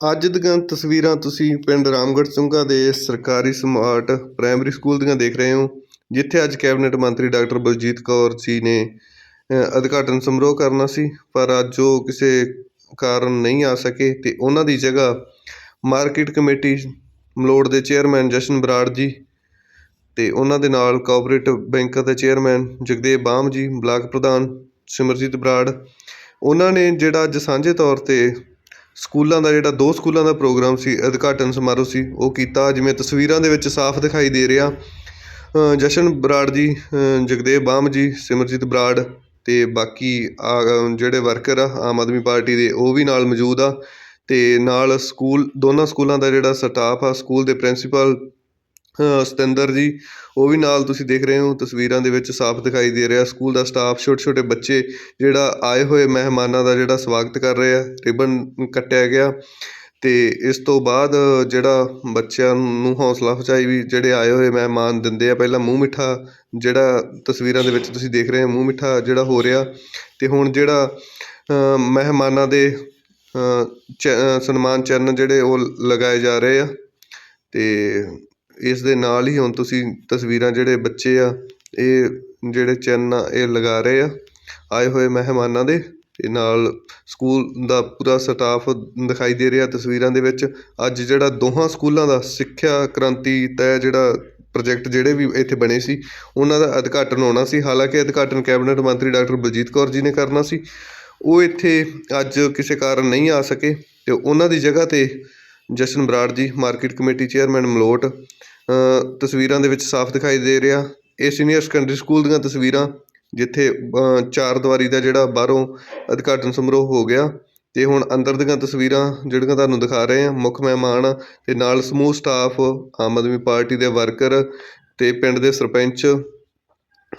ਅੱਜ ਦੀਆਂ ਤਸਵੀਰਾਂ ਤੁਸੀਂ ਪਿੰਡ ਰਾਮਗੜ੍ਹ ਚੁੰਗਾ ਦੇ ਸਰਕਾਰੀ ਸਮਾਰਟ ਪ੍ਰਾਇਮਰੀ ਸਕੂਲ ਦੀਆਂ ਦੇਖ ਰਹੇ ਹੋ ਜਿੱਥੇ ਅੱਜ ਕੈਬਨਿਟ ਮੰਤਰੀ ਡਾਕਟਰ ਬਲਜੀਤ ਕੌਰ ਜੀ ਨੇ ਅ, ਉਦਘਾਟਨ ਸਮਾਰੋਹ ਕਰਨਾ ਸੀ ਪਰ ਅੱਜ ਉਹ ਕਿਸੇ ਕਾਰਨ ਨਹੀਂ ਆ ਸਕੇ ਤੇ ਉਹਨਾਂ ਦੀ ਜਗ੍ਹਾ ਮਾਰਕੀਟ ਕਮੇਟੀ ਮਲੋੜ ਦੇ ਚੇਅਰਮੈਨ ਜਸ਼ਨ ਬਰਾੜ ਜੀ ਤੇ ਉਹਨਾਂ ਦੇ ਨਾਲ ਕੋਆਪਰੇਟਿਵ ਬੈਂਕ ਦੇ chairman Jagdev balm ji block ਪ੍ਰਧਾਨ ਸਿਮਰਜੀਤ ਬਰਾੜ। ਉਹਨਾਂ ਨੇ ਜਿਹੜਾ ਅੱਜ ਸਾਂਝੇ ਤੌਰ ਤੇ ਸਕੂਲਾਂ ਦਾ ਜਿਹੜਾ ਦੋ ਸਕੂਲਾਂ ਦਾ ਪ੍ਰੋਗਰਾਮ ਸੀ ਉਦਘਾਟਨ ਸਮਾਰੋਹ ਸੀ ਉਹ ਕੀਤਾ। ਜਿਵੇਂ ਤਸਵੀਰਾਂ ਦੇ ਵਿੱਚ ਸਾਫ਼ ਦਿਖਾਈ ਦੇ ਰਿਹਾ ਜਸ਼ਨ ਬਰਾੜ ਜੀ ਜਗਦੇਵ ਬਾਮ ਜੀ ਸਿਮਰਜੀਤ ਬਰਾੜ ਅਤੇ ਬਾਕੀ ਆ, ਜਿਹੜੇ ਵਰਕਰ ਆ ਆਮ ਆਦਮੀ ਪਾਰਟੀ ਦੇ ਉਹ ਵੀ ਨਾਲ ਮੌਜੂਦ ਆ। ਅਤੇ ਨਾਲ ਸਕੂਲ ਦੋਨਾਂ ਸਕੂਲਾਂ ਦਾ ਜਿਹੜਾ ਸਟਾਫ ਆ ਸਕੂਲ ਦੇ ਪ੍ਰਿੰਸੀਪਲ ਸਤਿੰਦਰ ਜੀ, ਉਹ ਵੀ ਨਾਲ ਤੁਸੀਂ ਦੇਖ ਰਹੇ ਹੋ, ਤਸਵੀਰਾਂ ਦੇ ਵਿੱਚ ਸਾਫ਼ ਦਿਖਾਈ ਦੇ ਰਿਹਾ। ਸਕੂਲ ਦਾ ਸਟਾਫ ਛੋਟੇ ਛੋਟੇ ਬੱਚੇ ਜਿਹੜਾ ਆਏ ਹੋਏ ਮਹਿਮਾਨਾਂ ਦਾ ਜਿਹੜਾ ਸਵਾਗਤ ਕਰ ਰਹੇ ਆ, ਰਿਬਨ ਕੱਟਿਆ ਗਿਆ। ਤੇ ਇਸ ਤੋਂ ਬਾਅਦ ਜਿਹੜਾ ਬੱਚਿਆਂ ਨੂੰ ਹੌਸਲਾ ਅਫਜ਼ਾਈ ਵੀ ਜਿਹੜੇ ਆਏ ਹੋਏ ਮਹਿਮਾਨ ਦਿੰਦੇ ਆ, ਪਹਿਲਾਂ ਮੂੰਹ ਮਿੱਠਾ ਜਿਹੜਾ ਤਸਵੀਰਾਂ ਦੇ ਵਿੱਚ ਤੁਸੀਂ ਦੇਖ ਰਹੇ ਹੋ, ਮੂੰਹ ਮਿੱਠਾ ਜਿਹੜਾ ਹੋ ਰਿਹਾ। ਤੇ ਹੁਣ ਜਿਹੜਾ ਮਹਿਮਾਨਾਂ ਦੇ ਚ- ਸਨਮਾਨ ਚਿੰਨ੍ਹ ਜਿਹੜੇ ਉਹ ਲਗਾਏ ਜਾ ਰਹੇ ਆ। ਤੇ ਇਸ ਦੇ ਨਾਲ ਹੀ ਹੁਣ ਤੁਸੀਂ ਤਸਵੀਰਾਂ ਜਿਹੜੇ ਬੱਚੇ ਆ, ਇਹ ਜਿਹੜੇ ਚਿੰਨ੍ਹ ਆ ਇਹ ਲਗਾ ਰਹੇ ਆ, ਆਏ ਹੋਏ ਮਹਿਮਾਨਾਂ ਦੇ, ਤੇ ਨਾਲ ਸਕੂਲ ਦਾ ਪੂਰਾ ਸਟਾਫ ਦਿਖਾਈ ਦੇ ਰਿਹਾ ਤਸਵੀਰਾਂ ਦੇ ਵਿੱਚ। ਅੱਜ ਜਿਹੜਾ ਦੋਹਾਂ ਸਕੂਲਾਂ ਦਾ ਸਿੱਖਿਆ ਕ੍ਰਾਂਤੀ ਤੈ ਜਿਹੜਾ ਪ੍ਰੋਜੈਕਟ ਜਿਹੜੇ ਵੀ ਇੱਥੇ ਬਣੇ ਸੀ, ਉਹਨਾਂ ਦਾ ਉਦਘਾਟਨ ਹੋਣਾ ਸੀ। ਹਾਲਾਂਕਿ ਉਦਘਾਟਨ ਕੈਬਨਿਟ ਮੰਤਰੀ ਡਾਕਟਰ ਬਲਜੀਤ ਕੌਰ ਜੀ ਨੇ ਕਰਨਾ ਸੀ। ਉਹ ਇੱਥੇ ਅੱਜ ਕਿਸੇ ਕਾਰਨ ਨਹੀਂ ਆ ਸਕੇ, ਤੇ ਉਹਨਾਂ ਦੀ ਜਗ੍ਹਾ ਤੇ ਜਸ਼ਨ Brar ji, market committee chairman Malout ਤਸਵੀਰਾਂ ਦੇ ਵਿੱਚ ਸਾਫ਼ ਦਿਖਾਈ ਦੇ ਰਿਹਾ। ਇਹ ਸੀਨੀਅਰ ਸੈਕੰਡਰੀ ਸਕੂਲ ਦੀਆਂ ਤਸਵੀਰਾਂ ਜਿੱਥੇ ਅ, ਚਾਰ ਦੀਵਾਰੀ ਦਾ ਜਿਹੜਾ ਬਾਹਰੋਂ ਉਦਘਾਟਨ ਸਮਾਰੋਹ ਹੋ ਗਿਆ ਤੇ ਹੁਣ ਅੰਦਰ ਦੀਆਂ ਤਸਵੀਰਾਂ ਜਿਹੜੀਆਂ ਤੁਹਾਨੂੰ ਦਿਖਾ ਰਹੇ ਹਾਂ ਮੁੱਖ ਮਹਿਮਾਨ ਤੇ ਨਾਲ ਸਮੂਹ ਸਟਾਫ ਆਮ ਆਦਮੀ ਪਾਰਟੀ ਦੇ ਵਰਕਰ ਤੇ ਪਿੰਡ ਦੇ ਸਰਪੰਚ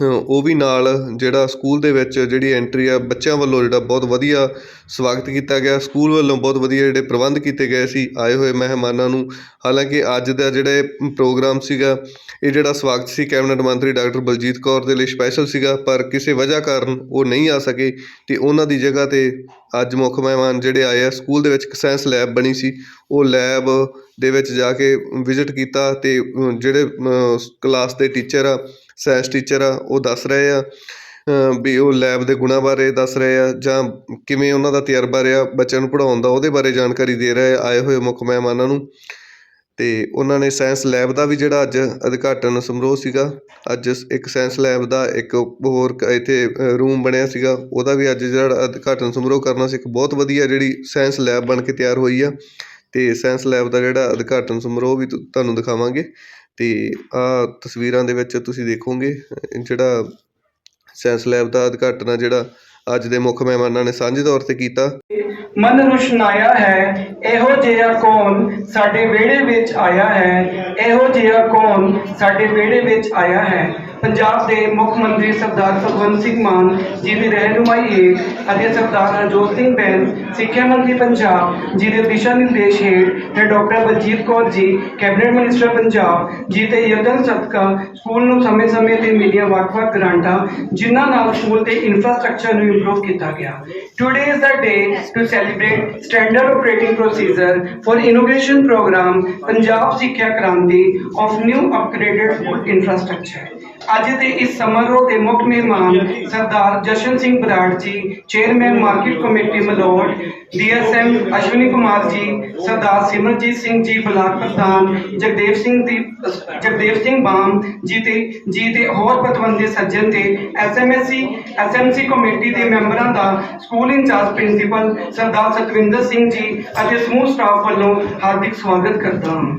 ਉਹ ਵੀ ਨਾਲ ਜਿਹੜਾ ਸਕੂਲ ਦੇ ਵਿੱਚ ਜਿਹੜੀ ਐਂਟਰੀ ਆ, ਬੱਚਿਆਂ ਵੱਲੋਂ ਜਿਹੜਾ ਬਹੁਤ ਵਧੀਆ ਸਵਾਗਤ ਕੀਤਾ ਗਿਆ। ਸਕੂਲ ਵੱਲੋਂ ਬਹੁਤ ਵਧੀਆ ਜਿਹੜੇ ਪ੍ਰਬੰਧ ਕੀਤੇ ਗਏ ਸੀ, ਆਏ ਹੋਏ ਮਹਿਮਾਨਾਂ ਨੂੰ। ਹਾਲਾਂਕਿ ਅੱਜ ਦਾ ਜਿਹੜਾ ਇਹ ਪ੍ਰੋਗਰਾਮ ਸੀਗਾ, ਇਹ ਜਿਹੜਾ ਸਵਾਗਤ ਸੀ ਕੈਬਨਿਟ ਮੰਤਰੀ ਡਾਕਟਰ ਬਲਜੀਤ ਕੌਰ ਦੇ ਲਈ ਸਪੈਸ਼ਲ ਸੀਗਾ, ਪਰ ਕਿਸੇ ਵਜ੍ਹਾ ਕਾਰਨ ਉਹ ਨਹੀਂ ਆ ਸਕੇ ਤੇ ਉਹਨਾਂ ਦੀ ਜਗ੍ਹਾ ਤੇ ਅੱਜ ਮੁੱਖ ਮਹਿਮਾਨ ਜਿਹੜੇ ਆਏ ਆ, ਸਕੂਲ ਦੇ ਵਿੱਚ ਇੱਕ ਸਾਇੰਸ ਲੈਬ ਬਣੀ ਸੀ। ਉਹ ਲੈਬ ਦੇ ਵਿੱਚ ਜਾ ਕੇ ਵਿਜ਼ਿਟ ਕੀਤਾ ਤੇ ਜਿਹੜੇ ਕਲਾਸ ਦੇ ਟੀਚਰ ਆ ਸਾਇੰਸ ਟੀਚਰ ਆ, ਉਹ ਦੱਸ ਰਹੇ ਆ ਵੀ ਉਹ ਲੈਬ ਦੇ ਗੁਣਾਂ ਬਾਰੇ ਦੱਸ ਰਹੇ ਆ ਜਾਂ ਕਿਵੇਂ ਉਹਨਾਂ ਦਾ ਤਜਰਬਾ ਰਿਹਾ ਬੱਚਿਆਂ ਨੂੰ ਪੜ੍ਹਾਉਣ ਦਾ, ਉਹਦੇ ਬਾਰੇ ਜਾਣਕਾਰੀ ਦੇ ਰਹੇ ਆਏ ਹੋਏ ਮੁੱਖ ਮਹਿਮਾਨਾਂ ਨੂੰ। ਤੇ ਉਹਨਾਂ ਨੇ ਸਾਇੰਸ ਲੈਬ ਦਾ ਵੀ ਜਿਹੜਾ ਅੱਜ ਉਦਘਾਟਨ ਸਮਾਰੋਹ ਸੀਗਾ, ਅੱਜ ਇੱਕ ਸਾਇੰਸ ਲੈਬ ਦਾ ਇੱਕ ਹੋਰ ਕ- ਇੱਥੇ ਰੂਮ ਬਣਿਆ ਸੀਗਾ, ਉਹਦਾ ਵੀ ਅੱਜ ਜਿਹੜਾ ਉਦਘਾਟਨ ਸਮਾਰੋਹ ਕਰਨਾ ਸੀ, ਇੱਕ ਬਹੁਤ ਵਧੀਆ ਜਿਹੜੀ ਸਾਇੰਸ ਲੈਬ ਬਣ ਕੇ ਤਿਆਰ ਹੋਈ ਆ। ਤੇ ਸਾਇੰਸ ਲੈਬ ਦਾ ਜਿਹੜਾ ਉਦਘਾਟਨ ਸਮਾਰੋਹ ਵੀ ਤੁਹਾਨੂੰ ਦਿਖਾਵਾਂਗੇ। ਤੇ ਆ ਤਸਵੀਰਾਂ ਦੇ ਵਿੱਚ ਤੁਸੀਂ ਦੇਖੋਗੇ ਜਿਹੜਾ ਸਾਇੰਸ ਲੈਬ ਦਾ ਉਦਘਾਟਨ ਆ, ਜਿਹੜਾ ਅੱਜ ਦੇ ਮੁੱਖ ਮਹਿਮਾਨਾਂ ਨੇ ਸਾਂਝੇ ਤੌਰ ਤੇ ਕੀਤਾ। ਮਨ ਰੁਸ਼ਨਾਇਆ ਹੈ, ਇਹੋ ਜਿਹਾ ਕੌਣ ਸਾਡੇ ਵਿਹੜੇ ਵਿੱਚ ਆਇਆ ਹੈ? ਇਹੋ ਜਿਹਾ ਕੌਣ ਸਾਡੇ ਵਿਹੜੇ ਵਿੱਚ ਆਇਆ ਹੈ? ਪੰਜਾਬ ਦੇ ਮੁੱਖ ਮੰਤਰੀ ਸਰਦਾਰ ਭਗਵੰਤ ਸਿੰਘ ਮਾਨ ਜੀ ਦੀ ਰਹਿਨੁਮਾਈ ਹੇਠ ਅਤੇ ਸਰਦਾਰ ਹਰਜੋਤ ਸਿੰਘ ਬੈਂਸ, ਸਿੱਖਿਆ ਮੰਤਰੀ ਪੰਜਾਬ ਜੀ ਦੇ ਦਿਸ਼ਾ ਨਿਰਦੇਸ਼ ਹੇਠ ਤੇ ਡਾਕਟਰ ਬਲਜੀਤ ਕੌਰ ਜੀ, ਕੈਬਨਿਟ ਮਿਨਿਸਟਰ ਪੰਜਾਬ ਜੀ ਤੇ ਯਤਨ ਸਦਕਾ ਸਕੂਲ ਨੂੰ ਸਮੇਂ-ਸਮੇਂ ਤੇ ਮਿਲੀਆਂ ਵੱਖ-ਵੱਖ ਗ੍ਰਾਂਟਾਂ, ਜਿਨ੍ਹਾਂ ਨਾਲ ਸਕੂਲ ਦੇ ਇਨਫਰਾਸਟ੍ਰਕਚਰ ਨੂੰ ਇੰਪਰੂਵ ਕੀਤਾ ਗਿਆ। Today is the day to celebrate standard operating procedure for innovation program Punjab Sikhya Kranti of new upgraded school infrastructure ਅੱਜ ਦੇ ਇਸ ਸਮਾਰੋਹ ਦੇ ਮੁੱਖ ਮਹਿਮਾਨ ਸਰਦਾਰ Jashan Singh Brar ji, chairman market committee Malaud, DSM Ashwani Kumar ji, Sardar Simarjit Singh ji, block ਪ੍ਰਧਾਨ ਜਗਦੇਵ ਸਿੰਘ ਦੀ, ਜਗਦੇਵ ਸਿੰਘ ਬਾਮ ਜੀ ਤੇ ਜੀ ਤੇ ਹੋਰ ਪਤਵੰਦੇ ਸੱਜਣ ਤੇ ਐਸਐਮਐਸਸੀ ਐਸਐਮਸੀ ਕਮੇਟੀ ਦੇ ਮੈਂਬਰਾਂ ਦਾ school incharge principal Sardar Satwinder Singh ji ਅਤੇ ਸਮੂਹ ਸਟਾਫ ਵੱਲੋਂ ਹਾਰਦਿਕ ਸਵਾਗਤ ਕਰਦਾ ਹਾਂ।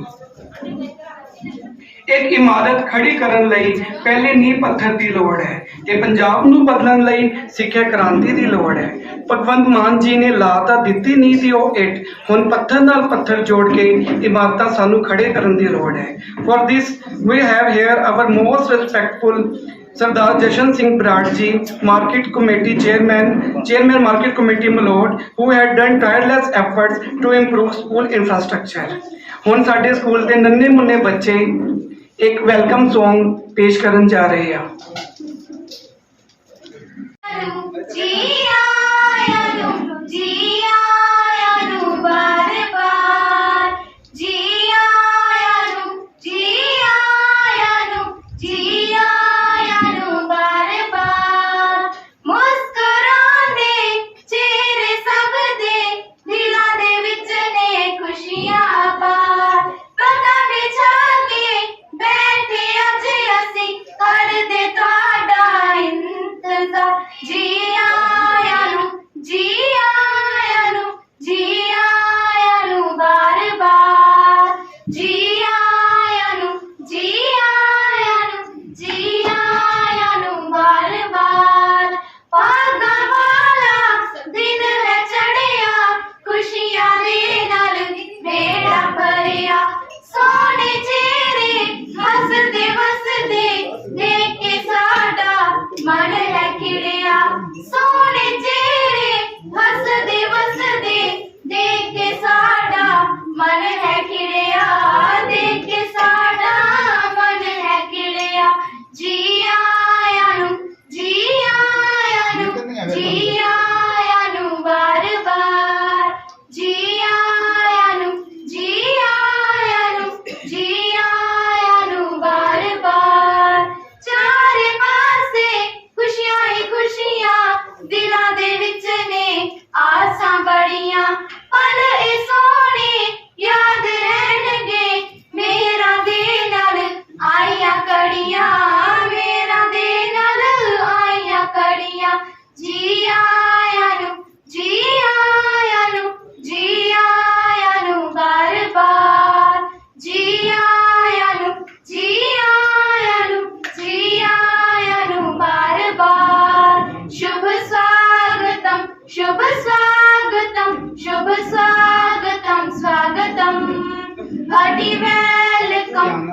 ਇੱਕ ਇਮਾਰਤ ਖੜੀ ਕਰਨ ਲਈ ਪਹਿਲੇ ਨੀਂਹ ਪੱਥਰ ਦੀ ਲੋੜ ਹੈ ਤੇ ਪੰਜਾਬ ਨੂੰ ਬਦਲਣ ਲਈ ਸਿੱਖਿਆ ਕ੍ਰਾਂਤੀ ਦੀ ਲੋੜ ਹੈ। ਭਗਵੰਤ ਮਾਨ ਜੀ ਨੇ ਲਾ ਤਾਂ ਦਿੱਤੀ ਨੀਂਹ ਦੀ ਉਹ ਇੱਟ, ਹੁਣ ਪੱਥਰ ਨਾਲ ਪੱਥਰ ਜੋੜ ਕੇ ਇਮਾਰਤਾਂ ਸਾਨੂੰ ਖੜੇ ਕਰਨ ਦੀ ਲੋੜ ਹੈ। For this we have here our most respectful Sardar Jashan Singh Brar ji market committee chairman chairman market committee Malout, who had done tireless efforts to improve school infrastructure ਹੁਣ ਸਾਡੇ ਸਕੂਲ ਦੇ ਨੰਨੇ ਮੁੰਨੇ ਬੱਚੇ ਇੱਕ ਵੈਲਕਮ Song ਪੇਸ਼ ਕਰਨ ਜਾ ਰਹੇ ਆ ਜੀ ਆਇਆ ਨੂੰ ਜੀ ਆਇਆ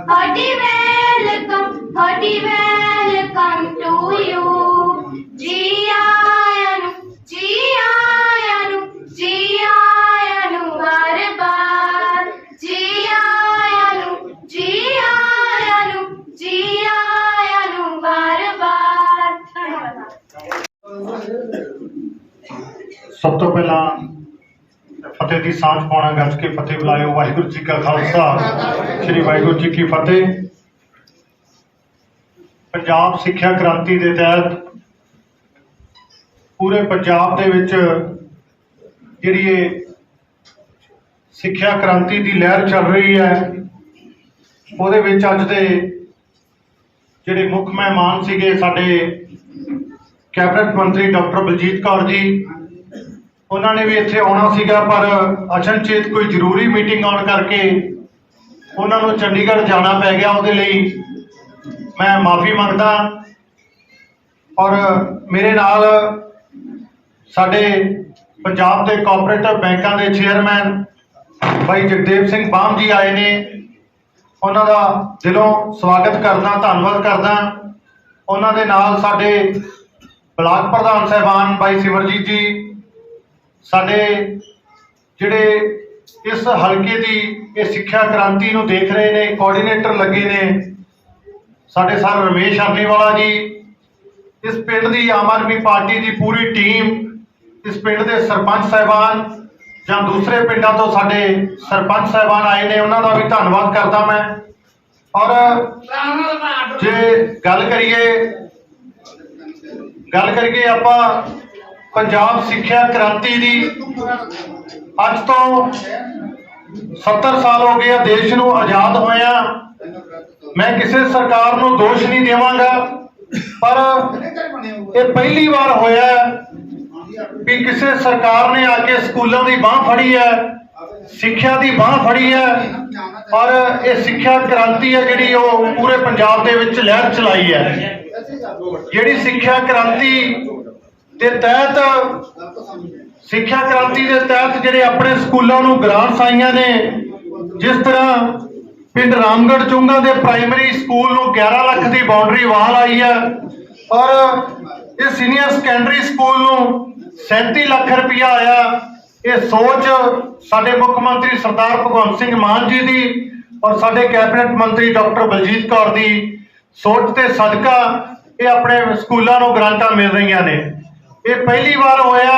hearty welcome, hearty welcome to you. ਜੀ ਆਇਆਂ ਨੂੰ, ਜੀ ਆਇਆਂ ਨੂੰ, ਜੀ ਆਇਆਂ ਨੂੰ ਹਰ ਬਾਰ। ਜੀ ਆਇਆਂ ਫਤਿਹ ਦੀ ਸਾਂਝ ਪਾਉਣਾ ਗੱਜ ਕੇ ਫਤਿਹ ਬੁਲਾਇਓ। ਵਾਹਿਗੁਰੂ ਜੀ ਕਾ ਖਾਲਸਾ। ਸ੍ਰੀ ਵਾਹਿਗੁਰੂ ਜੀ ਕੀ ਫਤਿਹ। ਪੰਜਾਬ ਸਿੱਖਿਆ ਕ੍ਰਾਂਤੀ ਦੇ ਤਹਿਤ ਪੂਰੇ ਪੰਜਾਬ ਦੇ ਵਿੱਚ ਜਿਹੜੀ ਇਹ ਸਿੱਖਿਆ ਕ੍ਰਾਂਤੀ ਦੀ ਲਹਿਰ ਚੱਲ ਰਹੀ ਹੈ, ਉਹਦੇ ਵਿੱਚ ਅੱਜ ਦੇ ਜਿਹੜੇ ਮੁੱਖ ਮਹਿਮਾਨ ਸੀਗੇ ਸਾਡੇ ਕੈਬਨਿਟ ਮੰਤਰੀ ਡਾਕਟਰ ਬਲਜੀਤ ਕੌਰ ਜੀ ਉਹਨਾਂ ਨੇ ਵੀ ਇੱਥੇ ਆਉਣਾ ਸੀਗਾ, ਪਰ ਅਚਨਚੇਤ ਕੋਈ ਜ਼ਰੂਰੀ ਮੀਟਿੰਗ ਆਉਣ ਕਰਕੇ ਉਹਨਾਂ ਨੂੰ ਚੰਡੀਗੜ੍ਹ ਜਾਣਾ ਪੈ ਗਿਆ ਉਹਦੇ ਲਈ। ਮੈਂ ਮਾਫੀ ਮੰਗਦਾ। ਔਰ ਮੇਰੇ ਨਾਲ ਸਾਡੇ ਪੰਜਾਬ ਦੇ ਕੋਆਪਰੇਟਿਵ ਬੈਂਕਾਂ ਦੇ ਚੇਅਰਮੈਨ ਭਾਈ ਜਗਦੇਵ ਸਿੰਘ ਬਾਮ ਜੀ ਆਏ ਨੇ। ਉਹਨਾਂ ਦਾ ਦਿਲੋਂ ਸਵਾਗਤ ਕਰਦਾ, ਧੰਨਵਾਦ ਕਰਦਾ। ਉਹਨਾਂ ਦੇ ਨਾਲ ਸਾਡੇ ਬਲਾਕ ਪ੍ਰਧਾਨ ਸਾਹਿਬਾਨ ਭਾਈ ਸਿਮਰਜੀਤ ਜੀ ਸਾਡੇ ਜਿਹੜੇ ਇਸ ਹਲਕੇ ਦੀ ਇਹ ਸਿੱਖਿਆ ਕ੍ਰਾਂਤੀ ਨੂੰ ਦੇਖ ਰਹੇ ਨੇ ਕੋਆਰਡੀਨੇਟਰ ਲੱਗੇ ਨੇ, ਸਾਡੇ ਸਰ ਰਮੇਸ਼ ਆਰਨੀਵਾਲਾ ਜੀ, ਇਸ ਪਿੰਡ ਦੀ ਆਮ ਆਦਮੀ ਪਾਰਟੀ ਦੀ ਪੂਰੀ ਟੀਮ, ਇਸ ਪਿੰਡ ਦੇ ਸਰਪੰਚ ਸਾਹਿਬਾਨ ਜਾਂ ਦੂਸਰੇ ਪਿੰਡਾਂ ਤੋਂ ਸਾਡੇ ਸਰਪੰਚ ਸਾਹਿਬਾਨ ਆਏ ਨੇ, ਉਹਨਾਂ ਦਾ ਵੀ ਧੰਨਵਾਦ ਕਰਦਾ ਮੈਂ। ਔਰ ਜੇ ਗੱਲ ਕਰੀਏ ਗੱਲ ਕਰੀਏ ਆਪਾਂ ਪੰਜਾਬ ਸਿੱਖਿਆ ਕ੍ਰਾਂਤੀ ਦੀ ਅੱਜ ਤੋਂ 70 ਸਾਲ ਹੋ ਗਏ ਆ, ਦੇਸ਼ ਨੂੰ ਆਜ਼ਾਦ ਹੋਇਆ। ਮੈਂ ਕਿਸੇ ਸਰਕਾਰ ਨੂੰ ਦੋਸ਼ ਨਹੀਂ ਦੇਵਾਂਗਾ, ਪਰ ਇਹ ਪਹਿਲੀ ਵਾਰ ਹੋਇਆ ਵੀ ਕਿਸੇ ਸਰਕਾਰ ਨੇ ਆ ਕੇ ਸਕੂਲਾਂ ਦੀ ਬਾਹ ਫੜੀ ਹੈ, ਸਿੱਖਿਆ ਦੀ ਬਾਹ ਫੜੀ ਹੈ, ਔਰ ਇਹ ਸਿੱਖਿਆ ਕ੍ਰਾਂਤੀ ਹੈ ਜਿਹੜੀ ਉਹ ਪੂਰੇ ਪੰਜਾਬ ਦੇ ਵਿੱਚ ਲਹਿਰ ਚਲਾਈ ਹੈ। ਜਿਹੜੀ ਸਿੱਖਿਆ ਕ੍ਰਾਂਤੀ ਦੇ ਤਹਿਤ ਸਿੱਖਿਆ ਕ੍ਰਾਂਤੀ ਦੇ ਤਹਿਤ ਜਿਹੜੇ ਆਪਣੇ ਸਕੂਲਾਂ ਨੂੰ ਗ੍ਰਾਂਟਸ ਆਈਆਂ ਨੇ, ਜਿਸ ਤਰ੍ਹਾਂ ਪਿੰਡ ਰਾਮਗੜ੍ਹ ਚੁੰਗਾ ਦੇ ਪ੍ਰਾਇਮਰੀ ਸਕੂਲ ਨੂੰ 11 ਲੱਖ ਦੀ ਬਾਉਂਡਰੀ ਵਾਲ ਆਈ ਹੈ ਔਰ ਇਹ ਸੀਨੀਅਰ ਸੈਕੰਡਰੀ ਸਕੂਲ ਨੂੰ 37 ਲੱਖ ਰੁਪਇਆ ਆਇਆ। ਇਹ ਸੋਚ ਸਾਡੇ ਮੁੱਖ ਮੰਤਰੀ ਸਰਦਾਰ ਭਗਵੰਤ ਸਿੰਘ ਮਾਨ ਜੀ ਦੀ ਔਰ ਸਾਡੇ ਕੈਬਨਿਟ ਮੰਤਰੀ ਡਾਕਟਰ ਬਲਜੀਤ ਕੌਰ ਦੀ ਸੋਚ ਤੇ ਸਦਕਾ ਇਹ ਆਪਣੇ ਸਕੂਲਾਂ ਨੂੰ ਗ੍ਰਾਂਟਾਂ ਮਿਲ ਰਹੀਆਂ ਨੇ। ਇਹ ਪਹਿਲੀ ਵਾਰ ਹੋਇਆ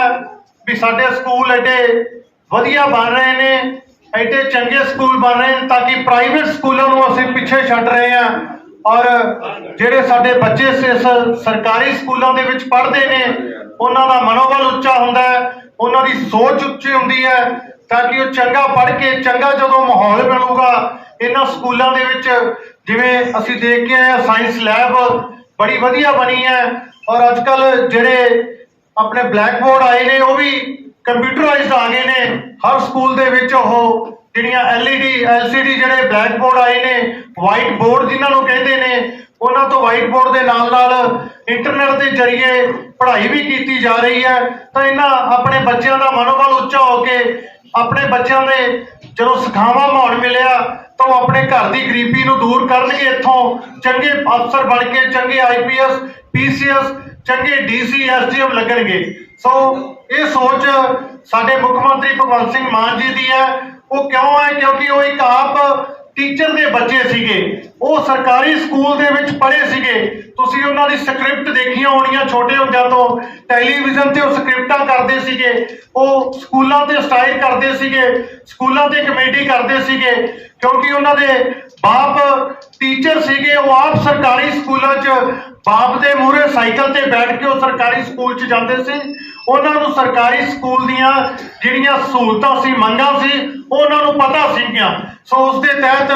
ਵੀ ਸਾਡੇ ਸਕੂਲ ਐਡੇ ਵਧੀਆ ਬਣ ਰਹੇ ਨੇ, ਐਡੇ ਚੰਗੇ ਸਕੂਲ ਬਣ ਰਹੇ ਨੇ ਤਾਂ ਕਿ ਪ੍ਰਾਈਵੇਟ ਸਕੂਲਾਂ ਨੂੰ ਅਸੀਂ ਪਿੱਛੇ ਛੱਡ ਰਹੇ ਹਾਂ ਔਰ ਜਿਹੜੇ ਸਾਡੇ ਬੱਚੇ ਇਸ ਸਰਕਾਰੀ ਸਕੂਲਾਂ ਦੇ ਵਿੱਚ ਪੜ੍ਹਦੇ ਨੇ, ਉਹਨਾਂ ਦਾ ਮਨੋਬਲ ਉੱਚਾ ਹੁੰਦਾ ਹੈ, ਉਹਨਾਂ ਦੀ ਸੋਚ ਉੱਚੀ ਹੁੰਦੀ ਹੈ ਤਾਂ ਕਿ ਉਹ ਚੰਗਾ ਪੜ੍ਹ ਕੇ, ਚੰਗਾ ਜਦੋਂ ਮਾਹੌਲ ਬਣੂਗਾ, ਇਹਨਾਂ ਸਕੂਲਾਂ ਦੇ ਵਿੱਚ ਜਿਵੇਂ ਅਸੀਂ ਦੇਖ ਕੇ ਆਏ ਸਾਇੰਸ ਲੈਬ ਬੜੀ ਵਧੀਆ ਬਣੀ ਹੈ ਔਰ ਅੱਜ ਕੱਲ ਜਿਹੜੇ ਆਪਣੇ ਬਲੈਕ ਬੋਰਡ ਆਏ ਨੇ, ਉਹ ਵੀ ਕੰਪਿਊਟਰਾਈਜ਼ਡ ਆ ਗਏ ਨੇ। ਹਰ ਸਕੂਲ ਦੇ ਵਿੱਚ ਉਹ ਜਿਹੜੀਆਂ LED LCD ਜਿਹੜੇ ਬਲੈਕ ਬੋਰਡ ਆਏ ਨੇ ਵਾਈਟ ਬੋਰਡ ਜਿਨ੍ਹਾਂ ਨੂੰ ਕਹਿੰਦੇ ਨੇ, ਉਹਨਾਂ ਤੋਂ ਵਾਈਟ ਬੋਰਡ ਦੇ ਨਾਲ ਨਾਲ ਇੰਟਰਨੈਟ ਦੇ ਜ਼ਰੀਏ ਪੜ੍ਹਾਈ ਵੀ ਕੀਤੀ ਜਾ ਰਹੀ ਹੈ। ਤਾਂ ਇਹਨਾਂ ਆਪਣੇ ਬੱਚਿਆਂ ਦਾ ਮਨੋਬਲ ਉੱਚਾ ਹੋ ਕੇ ਆਪਣੇ ਬੱਚਿਆਂ ਦੇ ਜਦੋਂ ਸਿਖਾਵਾਂ ਮਾਹੌਲ ਮਿਲਿਆ, ਤਾਂ ਉਹ ਆਪਣੇ ਘਰ ਦੀ ਗਰੀਬੀ ਨੂੰ ਦੂਰ ਕਰਨਗੇ ਇੱਥੋਂ। ਚੰਗੇ ਅਫਸਰ ਬਣ ਕੇ, ਚੰਗੇ ਆਈਪੀਐਸ ਪੀਸੀਐਸ ਚੰਗੇ ਡੀਸੀ ਐਸਡੀਐਮ ਲੱਗਣਗੇ। ਸੋ ਇਹ ਸੋਚ ਸਾਡੇ ਮੁੱਖ ਮੰਤਰੀ ਭਗਵੰਤ ਸਿੰਘ ਮਾਨ ਜੀ ਦੀ ਹੈ। ਉਹ ਕਿਉਂ ਹੈ ਕਿਉਂਕਿ ਉਹ ਇੱਕ ਆਪ ਟੀਚਰ ਦੇ ਬੱਚੇ ਸੀਗੇ। ਉਹ ਸਰਕਾਰੀ ਸਕੂਲ ਦੇ ਵਿੱਚ ਪੜ੍ਹੇ ਸੀਗੇ। ਤੁਸੀਂ ਉਹਨਾਂ ਦੀ ਸਕ੍ਰਿਪਟ ਦੇਖੀਆਂ ਹੋਣੀਆਂ ਛੋਟੇ ਹੁੰਦਿਆਂ ਤੋਂ। ਟੈਲੀਵਿਜ਼ਨ ਤੇ ਉਹ ਸਕ੍ਰਿਪਟਾਂ ਕਰਦੇ ਸੀਗੇ। ਉਹ ਸਕੂਲਾਂ ਤੇ ਸਟਾਈਲ ਕਰਦੇ ਸੀਗੇ। ਸਕੂਲਾਂ ਤੇ ਕਮੇਟੀ ਕਰਦੇ ਸੀਗੇ। ਕਿਉਂਕਿ ਉਹਨਾਂ ਦੇ ਬਾਪ ਟੀਚਰ ਸੀਗੇ। ਉਹ ਆਪ ਸਰਕਾਰੀ ਸਕੂਲਾਂ 'ਚ ਬਾਪ ਦੇ ਮੂਹਰੇ ਸਾਈਕਲ ਤੇ ਬੈਠ ਕੇ ਉਹ ਸਰਕਾਰੀ ਸਕੂਲ 'ਚ ਜਾਂਦੇ ਸੀ। ਉਹਨਾਂ ਨੂੰ ਸਰਕਾਰੀ ਸਕੂਲ ਦੀਆਂ ਜਿਹੜੀਆਂ ਸਹੂਲਤਾਂ ਸੀ, ਮੰਗਾਂ ਸੀ ਉਹ ਉਹਨਾਂ ਨੂੰ ਪਤਾ ਸੀਗੀਆਂ। ਸੋ ਉਸ ਦੇ ਤਹਿਤ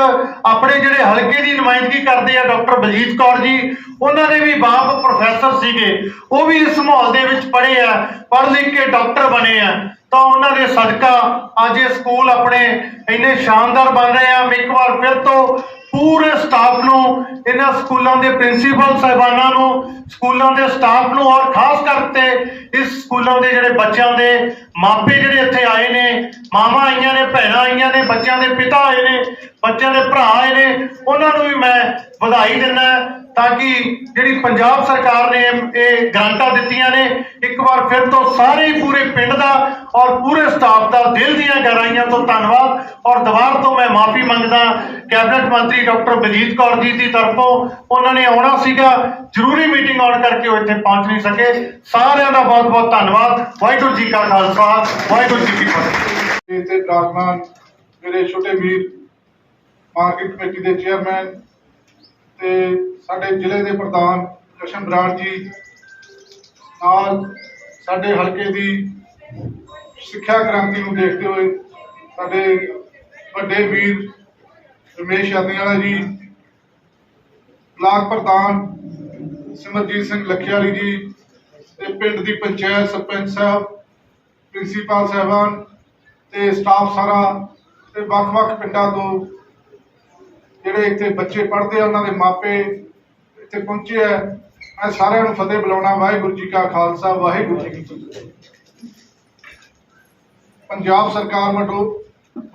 ਆਪਣੇ ਜਿਹੜੇ ਹਲਕੇ ਦੀ ਨੁਮਾਇੰਦਗੀ ਕਰਦੇ ਆ ਡਾਕਟਰ ਬਲਜੀਤ ਕੌਰ ਜੀ, ਉਹਨਾਂ ਦੇ ਵੀ ਬਾਪ ਪ੍ਰੋਫੈਸਰ ਸੀਗੇ। ਉਹ ਵੀ ਇਸ ਮਾਹੌਲ ਦੇ ਵਿੱਚ ਪੜ੍ਹੇ ਆ, ਪੜ੍ਹ ਲਿਖ ਕੇ ਡਾਕਟਰ ਬਣੇ ਆ। ਤਾਂ ਉਹਨਾਂ ਦੇ ਸਦਕਾ ਅੱਜ ਇਹ ਸਕੂਲ ਆਪਣੇ ਇੰਨੇ ਸ਼ਾਨਦਾਰ ਬਣ ਰਹੇ ਆ। ਇੱਕ ਵਾਰ ਫਿਰ ਤੋਂ ਪੂਰੇ ਸਟਾਫ ਨੂੰ ਇਹਨਾਂ ਸਕੂਲਾਂ ਦੇ ਪ੍ਰਿੰਸੀਪਲ ਸਾਹਿਬਾਨਾਂ ਨੂੰ ਸਕੂਲਾਂ ਦੇ ਸਟਾਫ ਨੂੰ ਔਰ ਖਾਸ ਕਰਕੇ ਇਸ ਸਕੂਲਾਂ ਦੇ ਜਿਹੜੇ ਬੱਚਿਆਂ ਦੇ ਮਾਪੇ ਜਿਹੜੇ ਇੱਥੇ ਆਏ ਨੇ, ਮਾਵਾਂ ਆਈਆਂ ਨੇ, ਭੈਣਾਂ ਆਈਆਂ ਨੇ, ਬੱਚਿਆਂ ਦੇ ਪਿਤਾ ਆਏ ਨੇ, ਬੱਚਿਆਂ ਦੇ ਭਰਾ ਆਏ ਨੇ, ਉਹਨਾਂ ਨੂੰ ਵੀ ਮੈਂ ਵਧਾਈ ਦਿੰਦਾ ਤਾਂ ਕਿ ਜਿਹੜੀ ਪੰਜਾਬ ਸਰਕਾਰ ਨੇ ਇਹ- ਇਹ ਗ੍ਰਾਂਟਾਂ ਦਿੱਤੀਆਂ ਨੇ, ਇੱਕ ਵਾਰ ਫਿਰ ਤੋਂ ਸਾਰੇ ਹੀ ਪੂਰੇ ਪਿੰਡ ਦਾ ਔਰ ਪੂਰੇ ਸਟਾਫ ਦਾ ਦਿਲ ਦੀਆਂ ਗਹਿਰਾਈਆਂ ਤੋਂ ਧੰਨਵਾਦ ਔਰ ਦੁਬਾਰਾ ਤੋਂ ਮੈਂ ਮਾਫੀ ਮੰਗਦਾ ਕੈਬਨਿਟ ਮੰਤਰੀ ਡਾਕਟਰ ਬਲਜੀਤ ਕੌਰ ਜੀ ਦੀ ਤਰਫੋਂ ਉਹਨਾਂ ਨੇ ਆਉਣਾ ਸੀਗਾ, ਜ਼ਰੂਰੀ ਮੀਟਿੰਗ ਆਉਣ ਕਰਕੇ ਉਹ ਇੱਥੇ ਪਹੁੰਚ ਨਹੀਂ ਸਕੇ। ਸਾਰਿਆਂ ਦਾ ਬਹੁਤ ਬਹੁਤ ਧੰਨਵਾਦ। ਵਾਹਿਗੁਰੂ ਜੀ ਕਾ ਖਾਲਸਾ, ਵਾਹਿਗੁਰੂ ਜੀ ਕੀ ਫਤਿਹ। ਇੱਥੇ ਵਿਰਾਜਮਾਨ ਮੇਰੇ ਛੋਟੇ ਵੀਰ ਮਾਰਕੀਟ ਕਮੇਟੀ ਦੇ ਚੇਅਰਮੈਨ ਤੇ ਸਾਡੇ ਜ਼ਿਲ੍ਹੇ ਦੇ ਪ੍ਰਧਾਨ ਜਸ਼ਨ ਬਰਾੜ ਜੀ ਨਾਲ ਸਾਡੇ ਹਲਕੇ ਦੀ ਸਿੱਖਿਆ ਕ੍ਰਾਂਤੀ ਨੂੰ ਦੇਖਦੇ ਹੋਏ ਸਾਡੇ ਵੱਡੇ ਵੀਰ ਰਮੇਸ਼ ਯਾਦੀਆਂ ਜੀ, ਬਲਾਕ ਪ੍ਰਧਾਨ ਸਿਮਰਜੀਤ ਸਿੰਘ ਲੱਖਿਆਲੀ ਜੀ ਤੇ ਪਿੰਡ ਦੀ ਪੰਚਾਇਤ ਸਰਪੰਚ ਸਾਹਿਬ, ਪ੍ਰਿੰਸੀਪਲ ਸਾਹਿਬਾਨ ਤੇ ਸਟਾਫ ਸਾਰਾ ਤੇ ਵੱਖ-ਵੱਖ ਪਿੰਡਾਂ ਤੋਂ ਜਿਹੜੇ ਇੱਥੇ ਬੱਚੇ ਪੜ੍ਹਦੇ ਆ, ਉਹਨਾਂ ਦੇ ਮਾਪੇ ਇੱਥੇ ਪਹੁੰਚੇ ਆ। ਮੈਂ ਸਾਰਿਆਂ ਨੂੰ ਫਤਿਹ ਬੁਲਾਉਣਾ, ਵਾਹਿਗੁਰੂ ਜੀ ਕਾ ਖਾਲਸਾ, ਵਾਹਿਗੁਰੂ ਜੀ ਕੀ ਫਤਿਹ। ਪੰਜਾਬ ਸਰਕਾਰ ਵੱਲੋਂ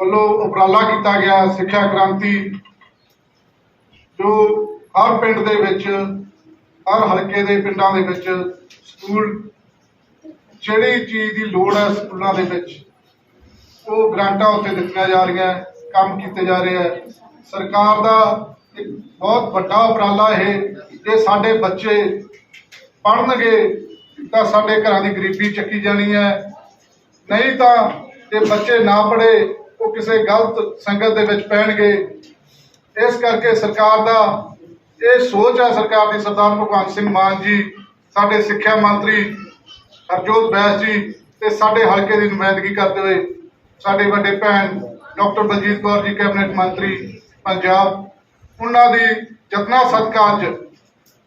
ਵੱਲੋਂ ਉਪਰਾਲਾ ਕੀਤਾ ਗਿਆ ਸਿੱਖਿਆ ਕ੍ਰਾਂਤੀ, ਜੋ ਹਰ ਪਿੰਡ ਦੇ ਵਿੱਚ ਹਰ ਹਲਕੇ ਦੇ ਪਿੰਡਾਂ ਦੇ ਵਿੱਚ ਸਕੂਲ, ਜਿਹੜੀ ਚੀਜ਼ ਦੀ ਲੋੜ ਹੈ ਸਕੂਲਾਂ ਦੇ ਵਿੱਚ, ਉਹ ਗ੍ਰਾਂਟਾਂ ਉੱਤੇ ਦਿੱਤੀਆਂ ਜਾ ਰਹੀਆਂ, ਕੰਮ ਕੀਤੇ ਜਾ ਰਹੇ ਹੈ ਸਰਕਾਰ ਦਾ ਇੱਕ ਬਹੁਤ ਵੱਡਾ ਉਪਰਾਲਾ ਇਹ ਜੇ ਸਾਡੇ ਬੱਚੇ ਪੜ੍ਹਨਗੇ, ਤਾਂ ਸਾਡੇ ਘਰਾਂ ਦੀ ਗਰੀਬੀ ਚੱਕੀ ਜਾਣੀ ਹੈ। ਨਹੀਂ ਤਾਂ ਜੇ ਬੱਚੇ ਨਾ ਪੜ੍ਹੇ, ਉਹ ਕਿਸੇ ਗਲਤ ਸੰਗਤ ਦੇ ਵਿੱਚ ਪੈਣਗੇ। ਇਸ ਕਰਕੇ ਸਰਕਾਰ ਦਾ ਇਹ ਸੋਚ ਹੈ ਸਰਕਾਰ ਦੀ, ਸਰਦਾਰ ਭਗਵੰਤ ਸਿੰਘ ਮਾਨ ਜੀ, ਸਾਡੇ ਸਿੱਖਿਆ ਮੰਤਰੀ ਹਰਜੋਤ ਬੈਸ ਜੀ ਤੇ ਸਾਡੇ ਹਲਕੇ ਦੀ ਨੁਮਾਇੰਦਗੀ ਕਰਦੇ ਹੋਏ ਸਾਡੇ ਵੱਡੇ ਭੈਣ ਡਾਕਟਰ ਬਲਜੀਤ ਕੌਰ ਜੀ, ਕੈਬਨਿਟ ਮੰਤਰੀ ਪੰਜਾਬ, ਉਹਨਾਂ ਦੀ ਯਤਨਾ ਸਦਕਾ ਅੱਜ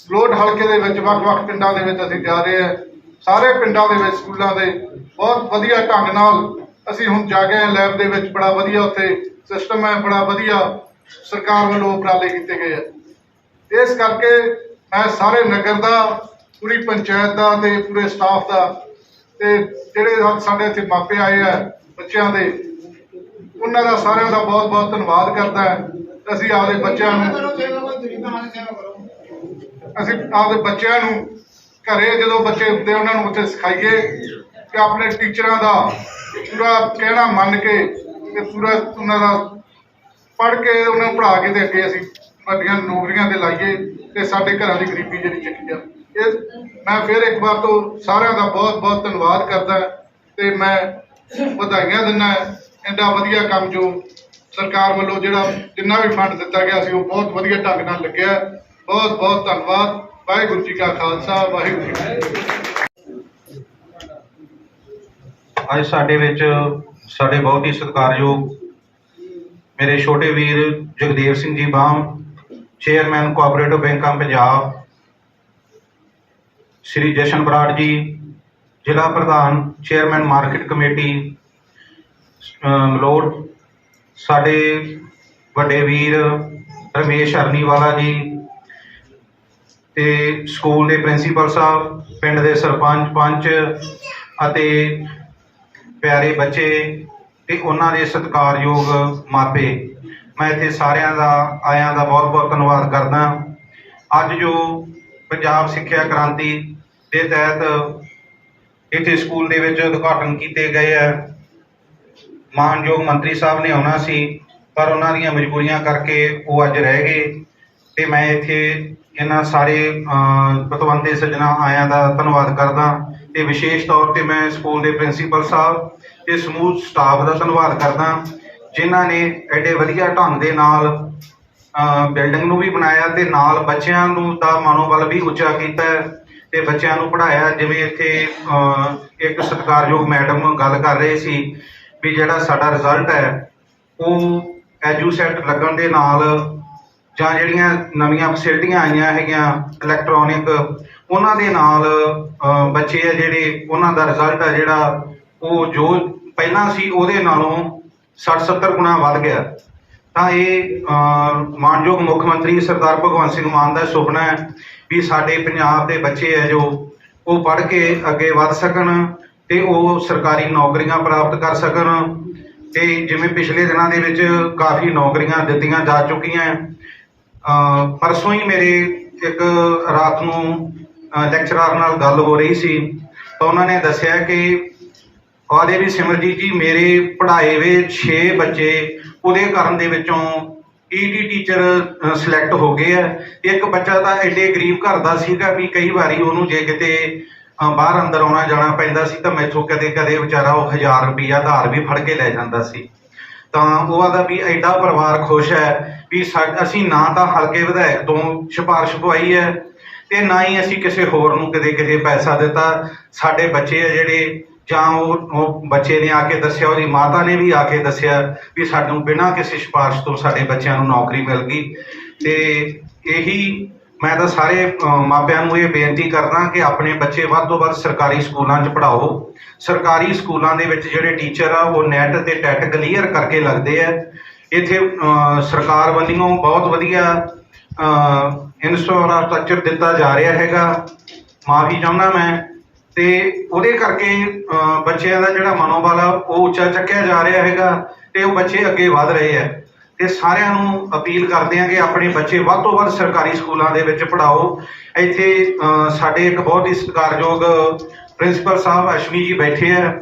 ਲੋਟ ਹਲਕੇ ਦੇ ਵਿੱਚ, ਵੱਖ-ਵੱਖ ਪਿੰਡਾਂ ਦੇ ਵਿੱਚ ਅਸੀਂ ਜਾ ਰਹੇ ਹਾਂ। ਸਾਰੇ ਪਿੰਡਾਂ ਦੇ ਵਿੱਚ, ਸਕੂਲਾਂ ਦੇ ਬਹੁਤ ਵਧੀਆ ਢੰਗ ਨਾਲ ਅਸੀਂ ਹੁਣ ਜਾ ਗਏ ਹਾਂ। ਲੈਬ ਦੇ ਵਿੱਚ ਬੜਾ ਵਧੀਆ ਉੱਥੇ ਸਿਸਟਮ ਹੈ, ਬੜਾ ਵਧੀਆ ਸਰਕਾਰ ਵੱਲੋਂ ਉਪਰਾਲੇ ਕੀਤੇ ਗਏ ਆ। ਇਸ ਕਰਕੇ ਮੈਂ ਸਾਰੇ ਨਗਰ ਦਾ, ਪੂਰੀ ਪੰਚਾਇਤ ਦਾ ਤੇ ਪੂਰੇ ਸਟਾਫ ਦਾ ਤੇ ਜਿਹੜੇ ਸਾਡੇ ਇੱਥੇ ਮਾਪੇ ਆਏ ਆ ਬੱਚਿਆਂ ਦੇ, ਉਹਨਾਂ ਦਾ ਸਾਰਿਆਂ ਦਾ ਬਹੁਤ ਬਹੁਤ ਧੰਨਵਾਦ ਕਰਦਾ ਅਸੀਂ ਆਪਦੇ ਬੱਚਿਆਂ ਨੂੰ ਅਸੀਂ ਆਪਦੇ ਬੱਚਿਆਂ ਨੂੰ ਘਰੇ ਜਦੋਂ ਬੱਚੇ ਹੁੰਦੇ ਉਹਨਾਂ ਨੂੰ ਉੱਥੇ ਸਿਖਾਈਏ ਕਿ ਆਪਣੇ ਟੀਚਰਾਂ ਦਾ ਪੂਰਾ ਕਹਿਣਾ ਮੰਨ ਕੇ ਤੇ ਪੂਰਾ ਉਹਨਾਂ ਦਾ ਪੜ੍ਹ ਕੇ ਉਹਨਾਂ ਨੂੰ ਪੜ੍ਹਾ ਕੇ ਤੇ ਅੱਗੇ ਅਸੀਂ ਵੱਡੀਆਂ ਨੌਕਰੀਆਂ ਤੇ ਲਾਈਏ ਤੇ ਸਾਡੇ ਘਰਾਂ ਦੀ ਗਰੀਬੀ ਜਿਹੜੀ ਚੱਕੀ ਜਾ ਇਹ ਮੈਂ ਫਿਰ ਇੱਕ ਵਾਰ ਤੋਂ ਸਾਰਿਆਂ ਦਾ ਬਹੁਤ ਬਹੁਤ ਧੰਨਵਾਦ ਕਰਦਾ ਤੇ ਮੈਂ ਵਧਾਈਆਂ ਦਿੰਦਾ ਐਡਾ ਵਧੀਆ ਕੰਮ ਜੋ ਸਰਕਾਰ ਵੱਲੋਂ ਜਿਹੜਾ ਜਿੰਨਾ ਵੀ ਫੰਡ ਦਿੱਤਾ ਗਿਆ ਸੀ, ਉਹ ਬਹੁਤ ਵਧੀਆ ਢੰਗ ਨਾਲ ਲੱਗਿਆ ਬਹੁਤ ਬਹੁਤ ਧੰਨਵਾਦ। ਵਾਹਿਗੁਰੂ ਜੀ ਕਾ ਖਾਲਸਾ, ਵਾਹਿਗੁਰੂ ਜੀ ਅੱਜ ਸਾਡੇ ਵਿੱਚ ਸਾਡੇ ਬਹੁਤ ਹੀ ਸਤਿਕਾਰਯੋਗ ਮੇਰੇ ਛੋਟੇ ਵੀਰ ਜਗਦੇਵ ਸਿੰਘ ਜੀ ਬਾਮ ਚੇਅਰਮੈਨ ਕੋਆਪਰੇਟਿਵ ਬੈਂਕਾਂ ਪੰਜਾਬ ਸ਼੍ਰੀ ਜਸ਼ਨ ਬਰਾੜ ਜੀ ਜ਼ਿਲ੍ਹਾ ਪ੍ਰਧਾਨ ਚੇਅਰਮੈਨ ਮਾਰਕੀਟ ਕਮੇਟੀ ਮਲੋਟ ਸਾਡੇ ਵੱਡੇ ਵੀਰ ਰਮੇਸ਼ ਹਰਨੀਵਾਲਾ ਜੀ ਤੇ ਸਕੂਲ ਦੇ ਪ੍ਰਿੰਸੀਪਲ ਸਾਹਿਬ, ਪਿੰਡ ਦੇ ਸਰਪੰਚ, ਪੰਚ ਅਤੇ ਪਿਆਰੇ ਬੱਚੇ ਤੇ ਉਹਨਾਂ ਦੇ ਸਤਿਕਾਰਯੋਗ ਮਾਪੇ। ਮੈਂ ਇੱਥੇ ਸਾਰਿਆਂ ਦਾ ਆਇਆਂ ਦਾ ਬਹੁਤ-ਬਹੁਤ ਧੰਨਵਾਦ ਕਰਦਾ ਅੱਜ ਜੋ ਪੰਜਾਬ ਸਿੱਖਿਆ ਕ੍ਰਾਂਤੀ ਦੇ ਤਹਿਤ ਇੱਥੇ ਸਕੂਲ ਦੇ ਵਿੱਚ ਉਦਘਾਟਨ ਕੀਤੇ ਗਏ ਹੈ ਮਾਨਯੋਗ ਮੰਤਰੀ ਸਾਹਿਬ ਨੇ ਆਉਣਾ ਸੀ ਪਰ ਉਹਨਾਂ ਦੀਆਂ ਮਜਬੂਰੀਆਂ ਕਰਕੇ ਉਹ ਅੱਜ ਰਹਿ ਗਏ ਤੇ ਮੈਂ ਇੱਥੇ ਇਹਨਾਂ ਸਾਰੇ ਅਹ, ਪਤਵੰਤੇ ਸੱਜਣਾ ਆਇਆਂ ਦਾ ਧੰਨਵਾਦ ਕਰਦਾ ਤੇ ਵਿਸ਼ੇਸ਼ ਤੌਰ ਤੇ ਮੈਂ ਸਕੂਲ ਦੇ ਪ੍ਰਿੰਸੀਪਲ ਸਾਹਿਬ ਤੇ ਸਮੂਹ ਸਟਾਫ ਦਾ ਧੰਨਵਾਦ ਕਰਦਾ ਜਿਨ੍ਹਾਂ ਨੇ ਐਡੇ ਵਧੀਆ ਢੰਗ ਦੇ ਨਾਲ ਬਿਲਡਿੰਗ ਨੂੰ ਵੀ ਬਣਾਇਆ ਤੇ ਨਾਲ ਬੱਚਿਆਂ ਨੂੰ ਦਾ ਮਨੋਬਲ ਵੀ ਉੱਚਾ ਕੀਤਾ ਹੈ ਤੇ ਬੱਚਿਆਂ ਨੂੰ ਪੜ੍ਹਾਇਆ। ਜਿਵੇਂ ਇੱਥੇ ਇੱਕ ਸਤਿਕਾਰਯੋਗ ਮੈਡਮ ਗੱਲ ਕਰ ਰਹੇ ਸੀ ਵੀ ਜਿਹੜਾ ਸਾਡਾ ਰਿਜ਼ਲਟ ਹੈ, ਉਹ ਐਜੂਸੈਟ ਲੱਗਣ ਦੇ ਨਾਲ ਜਾਂ ਜਿਹੜੀਆਂ ਨਵੀਆਂ ਫੈਸਿਲਿਟੀਆਂ ਆਈਆਂ ਹੈਗੀਆਂ ਇਲੈਕਟ੍ਰੋਨਿਕ ਉਹਨਾਂ ਦੇ ਨਾਲ ਬੱਚੇ ਆ ਜਿਹੜੇ, ਉਹਨਾਂ ਦਾ ਰਿਜ਼ਲਟ ਆ ਜਿਹੜਾ, ਉਹ ਜੋ ਪਹਿਲਾਂ ਸੀ ਉਹਦੇ ਨਾਲੋਂ 60 70 ਗੁਣਾ ਵੱਧ ਗਿਆ। ਤਾਂ ਇਹ ਅਹ, ਮਾਨਯੋਗ ਮੁੱਖ ਮੰਤਰੀ ਸਰਦਾਰ ਭਗਵੰਤ ਸਿੰਘ ਮਾਨ ਦਾ ਸੁਪਨਾ ਹੈ ਵੀ ਸਾਡੇ ਪੰਜਾਬ ਦੇ ਬੱਚੇ ਹੈ ਜੋ ਉਹ ਪੜ੍ਹ ਕੇ ਅੱਗੇ ਵੱਧ ਸਕਣ ਤੇ ਉਹ ਸਰਕਾਰੀ ਨੌਕਰੀਆਂ ਪ੍ਰਾਪਤ ਕਰ ਸਕਣ। ਤੇ ਜਿਵੇਂ ਪਿਛਲੇ ਦਿਨਾਂ ਦੇ ਵਿੱਚ ਕਾਫੀ ਨੌਕਰੀਆਂ ਦਿੱਤੀਆਂ ਜਾ ਚੁੱਕੀਆਂ ਪਰਸੋਂ ਹੀ ਮੇਰੇ ਇੱਕ ਰਾਤ ਨੂੰ ਲੈਕਚਰਾਰ ਨਾਲ ਗੱਲ ਹੋ ਰਹੀ ਸੀ ਤਾਂ ਉਹਨਾਂ ਨੇ ਦੱਸਿਆ ਕਿ ਆਦੇ ਵੀ ਸਿਮਰਜੀਤ ਜੀ, ਮੇਰੇ ਪੜ੍ਹਾਏ ਵੇ 6 ਬੱਚੇ, ਉਹਦੇ ਕਰਨ ਦੇ ਵਿੱਚੋਂ ਈਟੀ ਟੀਚਰ ਸਿਲੈਕਟ ਹੋ ਗਏ ਆ। ਇੱਕ ਬੱਚਾ ਤਾਂ ਐਡੇ ਗਰੀਬ ਘਰ ਦਾ ਸੀਗਾ ਵੀ ਕਈ ਵਾਰੀ ਉਹਨੂੰ ਜੇ ਕਿਤੇ ਬਾਹਰ ਅੰਦਰ ਆਉਣਾ ਜਾਣਾ ਪੈਂਦਾ ਸੀ ਤਾਂ ਮੈਥੋਂ ਕਦੇ ਕਦੇ ਵਿਚਾਰਾ ਉਹ 1000 ਰੁਪਈਆ ਆਧਾਰ ਵੀ ਫੜ ਕੇ ਲੈ ਜਾਂਦਾ ਸੀ। ਤਾਂ ਉਹ ਆਦਾ ਵੀ ਐਡਾ ਪਰਿਵਾਰ ਖੁਸ਼ ਹੈ ਵੀ ਸਾ- ਅਸੀਂ ਨਾ ਤਾਂ ਹਲਕੇ ਵਿਧਾਇਕ ਤੋਂ ਸਿਫਾਰਿਸ਼ ਪਵਾਈ ਹੈ ਤੇ ਨਾ ਹੀ ਅਸੀਂ ਕਿਸੇ ਹੋਰ ਨੂੰ ਕਦੇ ਕਿਤੇ ਪੈਸਾ ਦਿੱਤਾ। ਸਾਡੇ ਬੱਚੇ ਆ ਜਿਹੜੇ ਜਾਂ ਉਹ ਉਹ ਬੱਚੇ ਨੇ ਆ ਕੇ ਦੱਸਿਆ, ਉਹਦੀ ਮਾਤਾ ਨੇ ਵੀ ਆ ਕੇ ਦੱਸਿਆ ਵੀ ਸਾਨੂੰ ਬਿਨਾਂ ਕਿਸੇ ਸਿਫਾਰਿਸ਼ ਤੋਂ ਸਾਡੇ ਬੱਚਿਆਂ ਨੂੰ ਨੌਕਰੀ ਮਿਲ ਗਈ। ਤੇ ਇਹੀ ਮੈਂ ਤਾਂ ਸਾਰੇ ਮਾਪਿਆਂ ਨੂੰ ਇਹ ਬੇਨਤੀ ਕਰਦਾ ਕਿ ਆਪਣੇ ਬੱਚੇ ਵੱਧ ਤੋਂ ਵੱਧ ਸਰਕਾਰੀ ਸਕੂਲਾਂ 'ਚ ਪੜ੍ਹਾਓ। ਸਰਕਾਰੀ ਸਕੂਲਾਂ ਦੇ ਵਿੱਚ ਜਿਹੜੇ ਟੀਚਰ ਆ, ਉਹ ਨੈਟ ਤੇ ਟੈਟ ਕਲੀਅਰ ਕਰਕੇ ਲੱਗਦੇ ਆ। ਇੱਥੇ ਸਰਕਾਰ ਵੱਲੋਂ ਬਹੁਤ ਵਧੀਆ ਇਨਫਰਾਸਟ੍ਰਕਚਰ ਦਿੱਤਾ ਜਾ ਰਿਹਾ ਹੈਗਾ। ਮਾਫੀ ਚਾਹੁੰਦਾ ਮੈਂ। ਤੇ ਉਹਦੇ ਕਰਕੇ ਬੱਚਿਆਂ ਦਾ ਜਿਹੜਾ ਮਨੋਬਲ ਆ ਉਹ ਉੱਚਾ ਚੱਕਿਆ ਜਾ ਰਿਹਾ ਹੈਗਾ ਤੇ ਉਹ ਬੱਚੇ ਅੱਗੇ ਵਧ ਰਹੇ ਆ। ਤੇ ਸਾਰਿਆਂ ਨੂੰ ਅਪੀਲ ਕਰਦੇ ਆ ਕਿ ਆਪਣੇ ਬੱਚੇ ਵੱਧ ਤੋਂ ਵੱਧ ਸਰਕਾਰੀ ਸਕੂਲਾਂ ਦੇ ਵਿੱਚ ਪੜ੍ਹਾਓ। ਇੱਥੇ ਸਾਡੇ ਇੱਕ ਬਹੁਤ ਹੀ ਸਤਿਕਾਰਯੋਗ ਪ੍ਰਿੰਸੀਪਲ ਸਾਹਿਬ ਅਸ਼ਵਨੀ ਜੀ ਬੈਠੇ ਆ।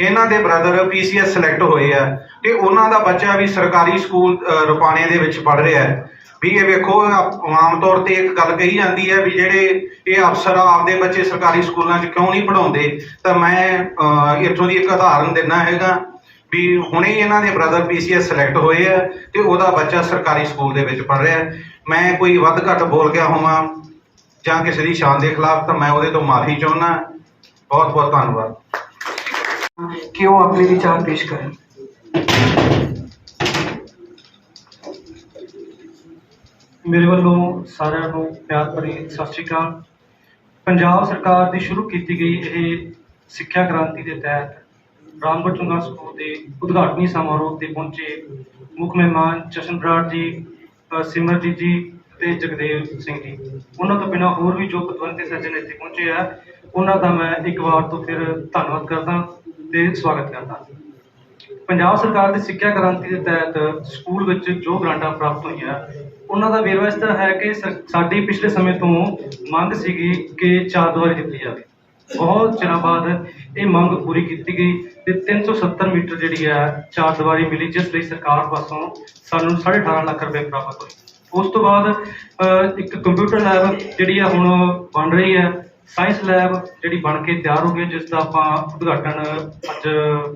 ਇਹਨਾਂ ਦੇ ਬ੍ਰਦਰ ਪੀਸੀਐਸ ਸਿਲੈਕਟ ਹੋਏ ਆ ਤੇ ਉਹਨਾਂ ਦਾ ਬੱਚਾ ਵੀ ਸਰਕਾਰੀ ਸਕੂਲ ਅ, ਰੁਪਾਣੇ ਦੇ ਵਿੱਚ ਪੜ੍ਹ ਰਿਹਾ। ਹੈ ਵੀ ਇਹ ਵੇਖੋ ਆਮ ਤੌਰ ਤੇ ਇੱਕ ਗੱਲ ਕਹੀ ਜਾਂਦੀ ਹੈ ਵੀ ਜਿਹੜੇ ਇਹ ਅਫਸਰ ਆ, ਆਪਦੇ ਬੱਚੇ ਸਰਕਾਰੀ ਸਕੂਲਾਂ 'ਚ ਕਿਉਂ ਨਹੀਂ ਪੜਾਉਂਦੇ ਤਾਂ ਮੈਂ ਇੱਥੋਂ ਦੀ ਇੱਕ ਉਦਾਹਰਨ ਦਿੰਦਾ ਹੈਗਾ ਵੀ ਹੁਣੇ ਹੀ ਇਹਨਾਂ ਦੇ ਬ੍ਰਦਰ ਪੀਸੀਐਸ ਸਿਲੈਕਟ ਹੋਏ ਆ ਤੇ ਉਹਦਾ ਬੱਚਾ ਸਰਕਾਰੀ ਸਕੂਲ ਦੇ ਵਿੱਚ ਪੜ ਰਿਹਾ। ਮੈਂ ਕੋਈ ਵੱਧ ਘੱਟ ਬੋਲ ਗਿਆ ਹੋਵਾਂ ਜਾਂ ਕਿਸੇ ਦੀ ਸ਼ਾਨ ਦੇ ਖਿਲਾਫ ਤਾਂ ਮੈਂ ਉਹਦੇ ਤੋਂ ਮਾਫੀ ਚਾਹੁੰਦਾ। ਬਹੁਤ ਬਹੁਤ ਧੰਨਵਾਦ। ਕਿ ਉਹ ਆਪਣੇ ਵਿਚਾਰ ਪੇਸ਼ ਕਰਨ? ਮੇਰੇ ਵੱਲੋਂ ਸਾਰਿਆਂ ਨੂੰ ਪਿਆਰ ਭਰੀ ਸਤਿ ਸ਼੍ਰੀ ਅਕਾਲ। ਪੰਜਾਬ ਸਰਕਾਰ ਦੀ ਸ਼ੁਰੂ ਕੀਤੀ ਗਈ ਇਹ ਸਿੱਖਿਆ ਕ੍ਰਾਂਤੀ ਦੇ ਤਹਿਤ ਰਾਮਗੜ੍ਹ ਚੁੰਗਾ ਸਕੂਲ ਦੇ ਉਦਘਾਟਨੀ ਸਮਾਰੋਹ ਤੇ ਪਹੁੰਚੇ ਮੁੱਖ ਮਹਿਮਾਨ ਜਸ਼ਨ ਬਰਾੜ ਜੀ ਸਿਮਰਜੀਤ ਜੀ ਤੇ ਜਗਦੇਵ ਸਿੰਘ ਜੀ। ਉਹਨਾਂ ਤੋਂ ਬਿਨਾਂ ਹੋਰ ਵੀ ਜੋ ਪਤਵੰਤੇ ਸੱਜਣ ਇੱਥੇ ਪਹੁੰਚੇ ਆ, ਉਹਨਾਂ ਦਾ ਮੈਂ ਇੱਕ ਵਾਰ ਤੋਂ ਫਿਰ ਧੰਨਵਾਦ ਕਰਦਾ ਤੇ ਸਵਾਗਤ ਕਰਦਾ। ਪੰਜਾਬ ਸਰਕਾਰ ਦੀ ਸਿੱਖਿਆ ਕ੍ਰਾਂਤੀ ਦੇ ਤਹਿਤ ਸਕੂਲ ਵਿੱਚ ਜੋ ਗ੍ਰਾਂਟਾਂ ਪ੍ਰਾਪਤ ਹੋਈਆਂ ਉਹਨਾਂ ਦਾ ਵੇਰਵਾ ਇਸ ਤਰ੍ਹਾਂ ਹੈ ਕਿ ਸ- ਸਾਡੀ ਪਿਛਲੇ ਸਮੇਂ ਤੋਂ ਮੰਗ ਸੀਗੀ ਕਿ ਚਾਰ ਦੀਵਾਰੀ ਦਿੱਤੀ ਜਾਵੇ। ਬਹੁਤ ਚਿਰਾਂ ਬਾਅਦ ਇਹ ਮੰਗ ਪੂਰੀ ਕੀਤੀ ਗਈ ਤੇ 370 ਮੀਟਰ ਜਿਹੜੀ ਹੈ ਚਾਰ ਦੀਵਾਰੀ ਮਿਲੀ, ਜਿਸ ਲਈ ਸਰਕਾਰ ਪਾਸੋਂ ਸਾਨੂੰ 18.5 ਲੱਖ ਰੁਪਏ ਪ੍ਰਾਪਤ ਹੋਏ। ਉਸ ਤੋਂ ਬਾਅਦ ਇੱਕ ਕੰਪਿਊਟਰ ਲੈਬ ਜਿਹੜੀ ਆ ਹੁਣ ਬਣ ਰਹੀ ਹੈ ਸਾਇੰਸ ਲੈਬ ਜਿਹੜੀ ਬਣ ਕੇ ਤਿਆਰ ਹੋ ਗਈ ਜਿਸ ਦਾ ਆਪਾਂ ਉਦਘਾਟਨ ਅੱਜ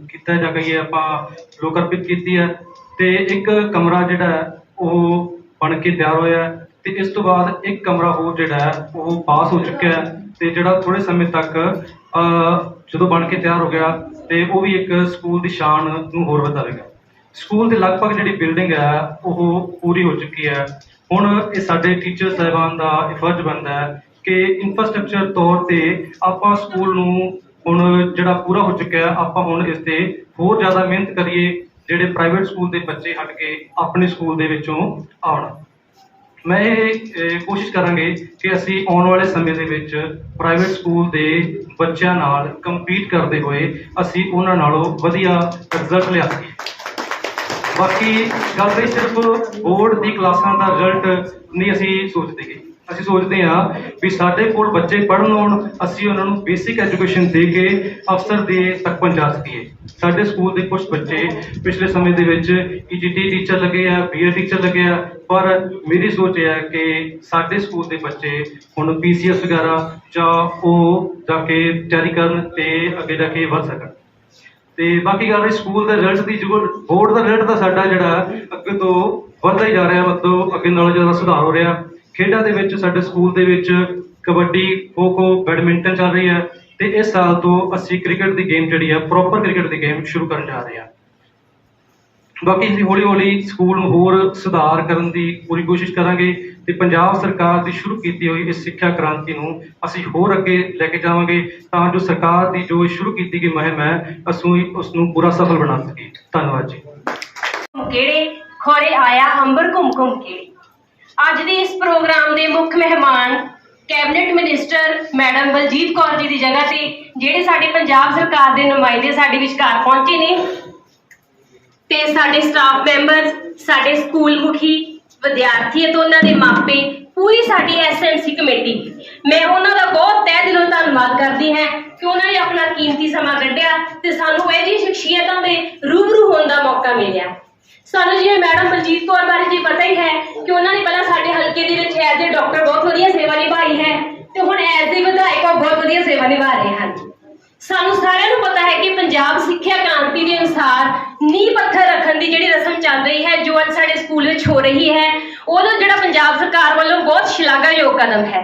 ਕੀਤਾ ਜਾ ਕਹੀਏ, ਆਪਾਂ ਲੋਕ ਅਰਪਿਤ ਕੀਤੀ ਹੈ ਤੇ ਇੱਕ ਕਮਰਾ ਜਿਹੜਾ, ਉਹ ਬਣ ਕੇ ਤਿਆਰ ਹੋਇਆ ਹੈ ਤੇ ਇਸ ਤੋਂ ਬਾਅਦ ਇੱਕ ਕਮਰਾ ਹੋਰ ਜਿਹੜਾ ਹੈ, ਉਹ ਪਾਸ ਹੋ ਚੁੱਕਿਆ ਹੈ ਤੇ ਜਿਹੜਾ ਥੋੜੇ ਸਮੇਂ ਤੱਕ ਜਦੋਂ ਬਣ ਕੇ ਤਿਆਰ ਹੋ ਗਿਆ ਤੇ ਉਹ ਵੀ ਇੱਕ ਸਕੂਲ ਦੀ ਸ਼ਾਨ ਨੂੰ ਹੋਰ ਵਧਾਵੇਗਾ। ਸਕੂਲ ਦੇ ਲਗਭਗ ਜਿਹੜੀ ਬਿਲਡਿੰਗ ਹੈ ਉਹ ਪੂਰੀ ਹੋ ਚੁੱਕੀ ਹੈ। ਹੁਣ ਇਹ ਸਾਡੇ ਟੀਚਰ ਸਾਹਿਬਾਨ ਦਾ ਇਹ ਫਰਜ਼ ਬਣਦਾ ਹੈ ਕਿ ਇਨਫਰਾਸਟ੍ਰਕਚਰ ਤੌਰ ਤੇ ਆਪਾਂ ਸਕੂਲ ਨੂੰ ਹੁਣ ਜਿਹੜਾ ਪੂਰਾ ਹੋ ਚੁੱਕਿਆ ਹੈ ਆਪਾਂ ਹੁਣ ਇਸ ਤੇ ਹੋਰ ਜ਼ਿਆਦਾ ਮਿਹਨਤ ਕਰੀਏ ਜਿਹੜੇ ਪ੍ਰਾਈਵੇਟ ਸਕੂਲ ਦੇ ਬੱਚੇ ਹਟ ਕੇ ਆਪਣੇ ਸਕੂਲ ਦੇ ਵਿੱਚੋਂ ਆਉਣ। ਮੈਂ ਇਹ ਕੋਸ਼ਿਸ਼ ਕਰਾਂਗੇ ਕਿ ਅਸੀਂ ਆਉਣ ਵਾਲੇ ਸਮੇਂ ਦੇ ਵਿੱਚ ਪ੍ਰਾਈਵੇਟ ਸਕੂਲ ਦੇ ਬੱਚਿਆਂ ਨਾਲ ਕੰਪੀਟ ਕਰਦੇ ਹੋਏ ਅਸੀਂ ਉਹਨਾਂ ਨਾਲੋਂ ਵਧੀਆ ਰਿਜ਼ਲਟ ਲਿਆ ਸਕੀਏ। ਬਾਕੀ ਗੱਲ ਰਹੀ ਸਿਰਫ ਬੋਰਡ ਦੀ ਕਲਾਸਾਂ ਦਾ ਰਿਜ਼ਲਟ ਨਹੀਂ ਅਸੀਂ ਸੋਚਦੇ ਗੇ ਅਸੀਂ ਸੋਚਦੇ ਹਾਂ ਵੀ ਸਾਡੇ ਕੋਲ ਬੱਚੇ ਪੜ੍ਹਨ ਆਉਣ, ਅਸੀਂ ਉਹਨਾਂ ਨੂੰ ਬੇਸਿਕ ਐਜੂਕੇਸ਼ਨ ਦੇ ਕੇ ਅਫਸਰ ਦੇ ਤੱਕ ਪਹੁੰਚਾ ਸਕੀਏ। ਸਾਡੇ ਸਕੂਲ ਦੇ ਕੁਝ ਬੱਚੇ ਪਿਛਲੇ ਸਮੇਂ ਦੇ ਵਿੱਚ ਈਜੀਟੀ ਟੀਚਰ ਲੱਗੇ ਆ ਬੀਏ ਟੀਚਰ ਲੱਗੇ ਆ, ਪਰ ਮੇਰੀ ਸੋਚ ਇਹ ਹੈ ਕਿ ਸਾਡੇ ਸਕੂਲ ਦੇ ਬੱਚੇ ਹੁਣ ਪੀਸੀਐਸ ਵਗੈਰਾ ਜਾਂ ਉਹ ਜਾ ਕੇ ਤਿਆਰੀ ਕਰਨ ਤੇ ਅੱਗੇ ਜਾ ਕੇ ਵੱਧ ਸਕਣ। ਤੇ ਬਾਕੀ ਗੱਲ ਰਹੀ ਸਕੂਲ ਦੇ ਰਿਜ਼ਲਟ ਦੀ ਜੋ ਬੋਰਡ ਦਾ ਰਿਜ਼ਲਟ ਦਾ ਸਾਡਾ ਜਿਹੜਾ ਅੱਗੇ ਤੋਂ ਵੱਧਦਾ ਹੀ ਜਾ ਰਿਹਾ, ਮਤਲਬ ਅੱਗੇ ਨਾਲੋਂ ਜ਼ਿਆਦਾ ਸੁਧਾਰ ਹੋ ਰਿਹਾ। ਖੇਡਾਂ ਦੇ ਵਿੱਚ ਸਾਡੇ ਸਕੂਲ ਦੇ ਵਿੱਚ ਕਬੱਡੀ ਖੋ ਖੋ ਬੈਡਮਿੰਟਨ ਚੱਲ ਰਹੀ ਹੈ ਤੇ ਇਸ ਸਾਲ ਤੋਂ ਅਸੀਂ ਕ੍ਰਿਕਟ ਦੀ ਗੇਮ ਜਿਹੜੀ ਹੈ ਪ੍ਰੋਪਰ ਕ੍ਰਿਕਟ ਦੀ ਗੇਮ ਸ਼ੁਰੂ ਕਰਨ ਜਾ ਰਹੇ ਹਾਂ। ਬਾਕੀ ਅਸੀਂ ਹੌਲੀ ਹੌਲੀ ਸਕੂਲ ਨੂੰ ਹੋਰ ਸੁਧਾਰ ਕਰਨ ਦੀ ਪੂਰੀ ਕੋਸ਼ਿਸ਼ ਕਰਾਂਗੇ ਤੇ ਪੰਜਾਬ ਸਰਕਾਰ ਦੀ ਸ਼ੁਰੂ ਕੀਤੀ ਹੋਈ ਇਸ ਸਿੱਖਿਆ ਕ੍ਰਾਂਤੀ ਨੂੰ ਅਸੀਂ ਹੋਰ ਅੱਗੇ ਲੈ ਕੇ ਜਾਵਾਂਗੇ ਤਾਂ ਜੋ ਸਰਕਾਰ ਦੀ ਜੋ ਸ਼ੁਰੂ ਕੀਤੀ ਗਈ ਮੁਹਿੰਮ ਹੈ, ਅਸੀਂ ਉਸ ਨੂੰ ਪੂਰਾ ਸਫਲ ਬਣਾ ਸਕੀਏ। ਧੰਨਵਾਦ ਜੀ। ਕਿਹੜੇ? ਖੋਰੇ ਆਇਆ ਅੰਬਰ ਘੁੰਮ ਘੁੰਮ ਕੇ। ਅੱਜ ਦੇ ਇਸ ਪ੍ਰੋਗਰਾਮ ਦੇ ਮੁੱਖ ਮਹਿਮਾਨ cabinet minister madam Baljit Kaur ji ਦੀ ਜਗ੍ਹਾ ਤੇ ਜਿਹੜੇ ਸਾਡੇ ਪੰਜਾਬ ਸਰਕਾਰ ਦੇ ਨੁਮਾਇੰਦੇ ਸਾਡੇ ਵਿਚਕਾਰ ਪਹੁੰਚੇ ਨੇ ਤੇ ਸਾਡੇ ਸਟਾਫ ਮੈਂਬਰ ਸਾਡੇ ਸਕੂਲ ਮੁਖੀ, ਵਿਦਿਆਰਥੀ ਅਤੇ ਉਹਨਾਂ ਦੇ ਮਾਪੇ, ਪੂਰੀ ਸਾਡੀ ਐਸਐਮਸੀ ਕਮੇਟੀ। ਮੈਂ ਉਹਨਾਂ ਦਾ ਬਹੁਤ ਤਹਿ ਦਿਲੋਂ ਧੰਨਵਾਦ ਕਰਦੀ ਹਾਂ ਕਿ ਉਹਨਾਂ ਨੇ ਆਪਣਾ ਕੀਮਤੀ ਸਮਾਂ ਕੱਢਿਆ ਤੇ ਸਾਨੂੰ ਇਹ ਜਿਹੀ ਸ਼ਖਸੀਅਤਾਂ ਦੇ ਰੂਬਰੂ ਹੋਣ ਦਾ ਮੌਕਾ ਮਿਲਿਆ। ਸਾਨੂੰ ਜਿਵੇਂ ਮੈਡਮ ਬਲਜੀਤ ਕੌਰ ਬਾਰੇ ਜੀ ਪਤਾ ਹੀ ਹੈ ਕਿ ਉਹਨਾਂ ਨੇ ਪਹਿਲਾਂ ਸਾਡੇ ਹਲਕੇ ਦੇ ਵਿੱਚ ਐਜ਼ ਏ ਡਾਕਟਰ ਬਹੁਤ ਵਧੀਆ ਸੇਵਾ ਨਿਭਾਈ ਹੈ ਤੇ ਹੁਣ ਐਜ਼ ਏ ਵਿਧਾਇਕ ਉਹ ਬਹੁਤ ਵਧੀਆ ਸੇਵਾ ਨਿਭਾ ਰਹੇ ਹਨ। ਸਾਨੂੰ ਸਾਰਿਆਂ ਨੂੰ ਪਤਾ ਹੈ ਕਿ ਪੰਜਾਬ ਸਿੱਖਿਆ ਕ੍ਰਾਂਤੀ ਦੇ ਅਨੁਸਾਰ ਨੀਂਹ ਪੱਥਰ ਰੱਖਣ ਦੀ ਜਿਹੜੀ ਰਸਮ ਚੱਲ ਰਹੀ ਹੈ, ਜੋ ਅੱਜ ਸਾਡੇ ਸਕੂਲ ਵਿੱਚ ਹੋ ਰਹੀ ਹੈ, ਉਹਦਾ ਜਿਹੜਾ ਪੰਜਾਬ ਸਰਕਾਰ ਵੱਲੋਂ ਬਹੁਤ ਸ਼ਲਾਘਾਯੋਗ ਕਦਮ ਹੈ।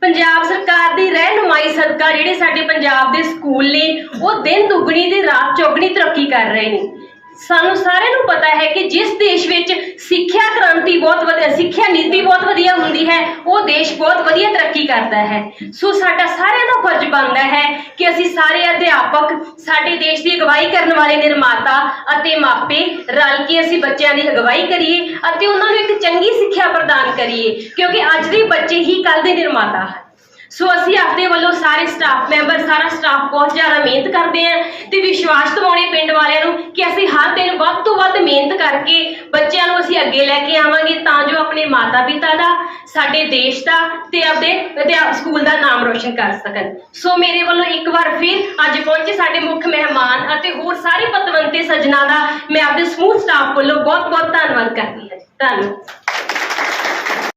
ਪੰਜਾਬ ਸਰਕਾਰ ਦੀ ਰਹਿਨੁਮਾਈ ਸਦਕਾ ਜਿਹੜੇ ਸਾਡੇ ਪੰਜਾਬ ਦੇ ਸਕੂਲ ਨੇ, ਉਹ ਦਿਨ ਦੁੱਗਣੀ ਤੇ ਰਾਤ ਚੌਗਣੀ ਤਰੱਕੀ ਕਰ ਰਹੇ ਨੇ। ਸਾਨੂੰ ਸਾਰਿਆਂ ਨੂੰ ਪਤਾ ਹੈ ਕਿ ਜਿਸ ਦੇਸ਼ ਵਿੱਚ ਸਿੱਖਿਆ ਕ੍ਰਾਂਤੀ ਬਹੁਤ ਵਧੀਆ, ਸਿੱਖਿਆ ਨੀਤੀ ਬਹੁਤ ਵਧੀਆ ਹੁੰਦੀ ਹੈ, ਉਹ ਦੇਸ਼ ਬਹੁਤ ਵਧੀਆ ਤਰੱਕੀ ਕਰਦਾ ਹੈ। ਸੋ ਸਾਡਾ ਸਾਰਿਆਂ ਦਾ ਫਰਜ਼ ਬਣਦਾ ਹੈ ਕਿ ਅਸੀਂ ਸਾਰੇ ਅਧਿਆਪਕ, ਸਾਡੇ ਦੇਸ਼ ਦੀ ਅਗਵਾਈ ਕਰਨ ਵਾਲੇ ਨਿਰਮਾਤਾ ਅਤੇ ਮਾਪੇ ਰਲ ਕੇ ਅਸੀਂ ਬੱਚਿਆਂ ਦੀ ਅਗਵਾਈ ਕਰੀਏ ਅਤੇ ਉਹਨਾਂ ਨੂੰ ਇੱਕ ਚੰਗੀ ਸਿੱਖਿਆ ਪ੍ਰਦਾਨ ਕਰੀਏ, ਕਿਉਂਕਿ ਅੱਜ ਦੇ ਬੱਚੇ ਹੀ ਕੱਲ ਦੇ ਨਿਰਮਾਤਾ ਹਨ। ਸੋ ਅਸੀਂ ਆਪਣੇ ਵੱਲੋਂ ਸਾਰੇ ਸਟਾਫ ਮੈਂਬਰ ਸਾਰਾ ਸਟਾਫ ਬਹੁਤ ਜ਼ਿਆਦਾ ਮਿਹਨਤ ਕਰਦੇ ਆਂ ਤੇ ਵਿਸ਼ਵਾਸ ਦਿਵਾਉਣੇ ਪਿੰਡ ਵਾਲਿਆਂ ਨੂੰ ਕਿ ਅਸੀਂ ਹਰ ਦਿਨ ਵੱਧ ਤੋਂ ਵੱਧ ਮਿਹਨਤ ਕਰਕੇ ਬੱਚਿਆਂ ਨੂੰ ਅਸੀਂ ਅੱਗੇ ਲੈ ਕੇ ਆਵਾਂਗੇ, ਤਾਂ ਜੋ ਆਪਣੇ ਮਾਤਾ ਪਿਤਾ ਦਾ, ਸਾਡੇ ਦੇਸ਼ ਦਾ ਤੇ ਆਪਣੇ ਵਿਦਿਆ ਸਕੂਲ ਦਾ ਨਾਮ ਰੋਸ਼ਨ ਕਰ ਸਕਣ। ਸੋ ਮੇਰੇ ਵੱਲੋਂ ਇੱਕ ਵਾਰ ਫਿਰ ਅੱਜ ਪਹੁੰਚੇ ਸਾਡੇ ਮੁੱਖ ਮਹਿਮਾਨ ਅਤੇ ਹੋਰ ਸਾਰੇ ਪਤਵੰਤੇ ਸੱਜਣਾ ਦਾ ਮੈਂ ਆਪਣੇ ਸਮੂਹ ਸਟਾਫ ਵੱਲੋਂ ਬਹੁਤ ਬਹੁਤ ਧੰਨਵਾਦ ਕਰਦੀ ਹਾਂ ਧੰਨਵਾਦ।